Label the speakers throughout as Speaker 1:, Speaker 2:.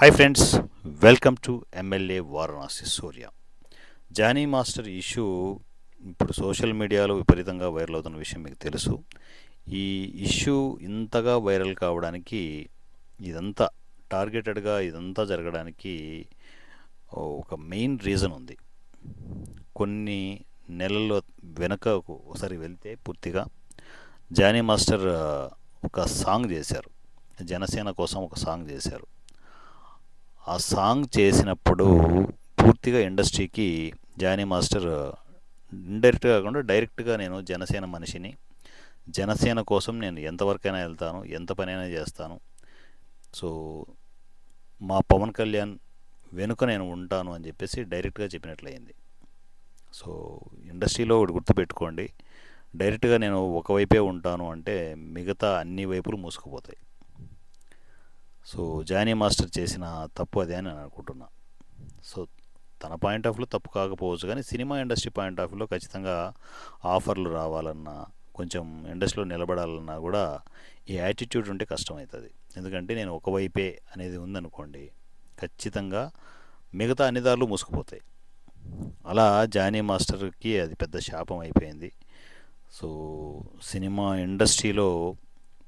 Speaker 1: Hi friends welcome to MLA Varanasi Surya Jani master issue ఇప్పుడు social మీడియాలో విపరీతంగా viral అవుతున్న విషయం మీకు తెలుసు. ఈ ఇష్యూ ఇంతగా వైరల్ కావడానికి ఇదంతా టార్గెటెడ్గా ఇదంతా జరగడానికి ఒక మెయిన్ రీజన్ ఉంది. కొన్ని నెలల్లో వెనక ఒకసారి వెళ్తే పూర్తిగా జానీ మాస్టర్ ఒక సాంగ్ చేశారు. జనసేన కోసం ఒక సాంగ్ చేశారు. ఆ సాంగ్ చేసినప్పుడు పూర్తిగా ఇండస్ట్రీకి జానీ మాస్టర్ ఇండైరెక్ట్గా కాకుండా డైరెక్ట్గా నేను జనసేన మనిషిని జనసేన కోసం నేను ఎంతవరకైనా వెళ్తాను ఎంత పనైనా చేస్తాను. సో మా పవన్ కళ్యాణ్ వెనుక నేను ఉంటాను అని చెప్పేసి డైరెక్ట్గా చెప్పినట్లయింది. సో ఇండస్ట్రీలో ఒకటి గుర్తుపెట్టుకోండి. డైరెక్ట్గా నేను ఒకవైపే ఉంటాను అంటే మిగతా అన్ని వైపులు మూసుకుపోతాయి. సో జానీ మాస్టర్ చేసిన తప్పు అదే అని నేను అనుకుంటున్నా. సో తన పాయింట్ ఆఫ్ వ్యూలో తప్పు కాకపోవచ్చు కానీ సినిమా ఇండస్ట్రీ పాయింట్ ఆఫ్ వ్యూలో ఖచ్చితంగా ఆఫర్లు రావాలన్నా కొంచెం ఇండస్ట్రీలో నిలబడాలన్నా కూడా ఈ యాటిట్యూడ్ ఉంటే కష్టమవుతుంది. ఎందుకంటే నేను ఒకవైపే అనేది ఉందనుకోండి ఖచ్చితంగా మిగతా అన్ని దారులు మూసుకుపోతాయి. అలా జానీ మాస్టర్కి అది పెద్ద శాపం అయిపోయింది. సో సినిమా ఇండస్ట్రీలో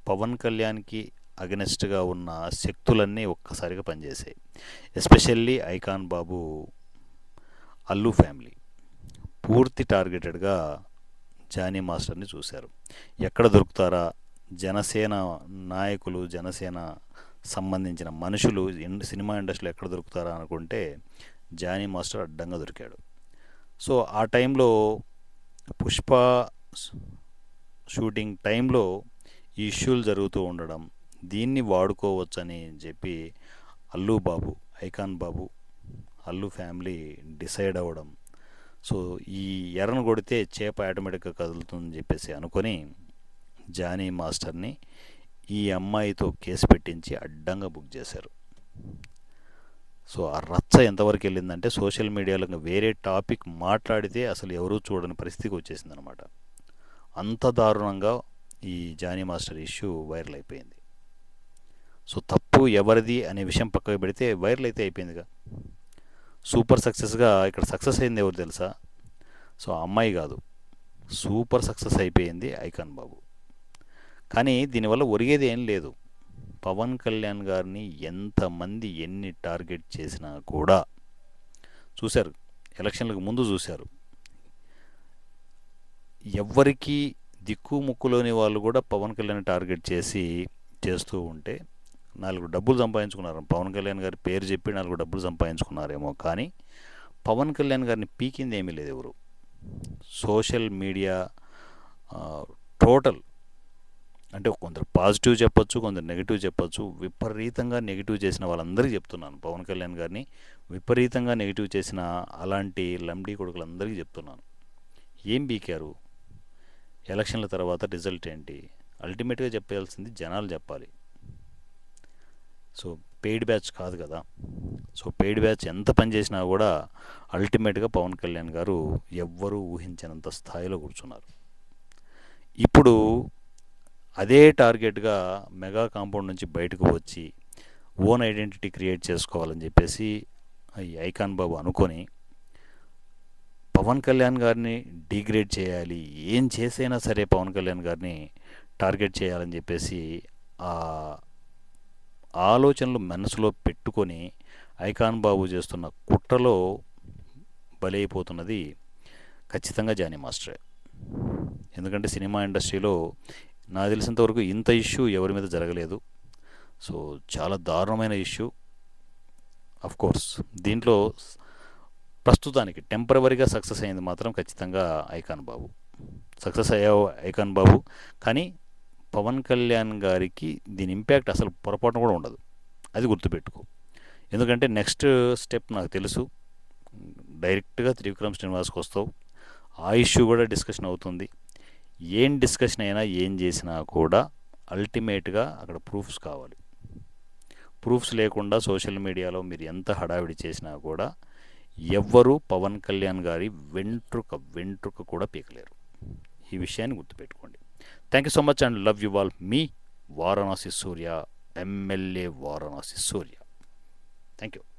Speaker 1: పవన్ కళ్యాణ్కి అగెనిస్ట్గా ఉన్న శక్తులన్నీ ఒక్కసారిగా పనిచేసాయి. ఎస్పెషల్లీ ఐకాన్ బాబు అల్లు ఫ్యామిలీ. పూర్తి టార్గెటెడ్గా జానీ మాస్టర్ని చూశారు. ఎక్కడ దొరుకుతారా? జనసేన నాయకులు జనసేన సంబంధించిన మనుషులు సినిమా ఇండస్ట్రీలో ఎక్కడ దొరుకుతారా అనుకుంటే జానీ మాస్టర్ అడ్డంగా దొరికాడు. సో ఆ టైంలో పుష్ప షూటింగ్ టైంలో ఈ ఇష్యూలు జరుగుతూ ఉండడం దీన్ని వాడుకోవచ్చని చెప్పి అల్లు బాబు ఐకాన్ బాబు అల్లు ఫ్యామిలీ డిసైడ్ అవ్వడం. సో ఈ ఎర్రను కొడితే చేప ఆటోమేటిక్గా కదులుతుందని చెప్పేసి అనుకొని జానీ మాస్టర్ని ఈ అమ్మాయితో కేసు పెట్టించి అడ్డంగా బుక్ చేశారు. సో ఆ రచ్చ ఎంతవరకు వెళ్ళిందంటే సోషల్ మీడియాలో వేరే టాపిక్ మాట్లాడితే అసలు ఎవరూ చూడని పరిస్థితికి వచ్చేసిందనమాట అంత దారుణంగా ఈ జానీ మాస్టర్ ఇష్యూ వైరల్ అయిపోయింది. సో తప్పు ఎవరిది అనే విషయం పక్కకు పెడితే వైరల్ అయితే అయిపోయిందిగా. సూపర్ సక్సెస్గా ఇక్కడ సక్సెస్ అయింది ఎవరు తెలుసా? సో ఆ అమ్మాయి కాదు. సూపర్ సక్సెస్ అయిపోయింది ఐకాన్ బాబు. కానీ దీనివల్ల ఒరిగేది ఏం లేదు. పవన్ కళ్యాణ్ గారిని ఎంతమంది ఎన్ని టార్గెట్ చేసినా కూడా చూశారు. ఎలక్షన్లకు ముందు చూశారు. ఎవ్వరికీ దిక్కు ముక్కులోని వాళ్ళు కూడా పవన్ కళ్యాణ్ టార్గెట్ చేసి చేస్తూ ఉంటే నాలుగు డబ్బులు సంపాదించుకున్నారు. పవన్ కళ్యాణ్ గారి పేరు చెప్పి నాలుగు డబ్బులు సంపాదించుకున్నారేమో కానీ పవన్ కళ్యాణ్ గారిని పీకింది ఏమీ లేదు ఎవరు. సోషల్ మీడియా టోటల్ అంటే కొందరు పాజిటివ్ చెప్పొచ్చు కొందరు నెగిటివ్ చెప్పొచ్చు. విపరీతంగా నెగిటివ్ చేసిన వాళ్ళందరికీ చెప్తున్నాను. పవన్ కళ్యాణ్ గారిని విపరీతంగా నెగిటివ్ చేసిన అలాంటి లంబడీ కొడుకులందరికీ చెప్తున్నాను. ఏం బీకారు ఎలక్షన్ల తర్వాత రిజల్ట్ ఏంటి? అల్టిమేట్గా చెప్పాల్సింది జనాలు చెప్పాలి. సో పెయిడ్ బ్యాచ్ కాదు కదా. సో పెయిడ్ బ్యాచ్ ఎంత పని చేసినా కూడా అల్టిమేట్గా పవన్ కళ్యాణ్ గారు ఎవ్వరూ ఊహించినంత స్థాయిలో కూర్చున్నారు. ఇప్పుడు అదే టార్గెట్గా మెగా కాంపౌండ్ నుంచి బయటకు వచ్చి ఓన్ ఐడెంటిటీ క్రియేట్ చేసుకోవాలని చెప్పేసి ఈ ఐకాన్ బాబు అనుకొని పవన్ కళ్యాణ్ గారిని డిగ్రేడ్ చేయాలి ఏం చేసైనా సరే పవన్ కళ్యాణ్ గారిని టార్గెట్ చేయాలని చెప్పేసి ఆలోచనలు మనసులో పెట్టుకొని ఐకాన్ బాబు చేస్తున్న కుట్రలో బలైపోతున్నది ఖచ్చితంగా జానీ మాస్టరే. ఎందుకంటే సినిమా ఇండస్ట్రీలో నాకు తెలిసినంతవరకు ఇంత ఇష్యూ ఎవరి మీద జరగలేదు. సో చాలా దారుణమైన ఇష్యూ. అఫ్ కోర్స్ దీంట్లో ప్రస్తుతానికి టెంపరవరీగా సక్సెస్ అయింది మాత్రం ఖచ్చితంగా ఐకాన్ బాబు. సక్సెస్ అయ్యావు ఐకాన్ బాబు. కానీ పవన్ కళ్యాణ్ గారికి దీని ఇంపాక్ట్ అసలు పొరపాటున కూడా ఉండదు. అది గుర్తుపెట్టుకో. ఎందుకంటే నెక్స్ట్ స్టెప్ నాకు తెలుసు. డైరెక్ట్గా త్రివిక్రమ్ శ్రీనివాస్కి వస్తావు. ఆ ఇష్యూ కూడా డిస్కషన్ అవుతుంది. ఏం డిస్కషన్ అయినా ఏం చేసినా కూడా అల్టిమేట్గా అక్కడ ప్రూఫ్స్ కావాలి. ప్రూఫ్స్ లేకుండా సోషల్ మీడియాలో మీరు ఎంత హడావిడి చేసినా కూడా ఎవ్వరూ పవన్ కళ్యాణ్ గారి వెంట్రుక వెంట్రుక కూడా పీకలేరు. ఈ విషయాన్ని గుర్తుపెట్టుకోండి. Thank you so much and love you all. Me, Varanasi Surya, MLA Varanasi Surya. Thank you.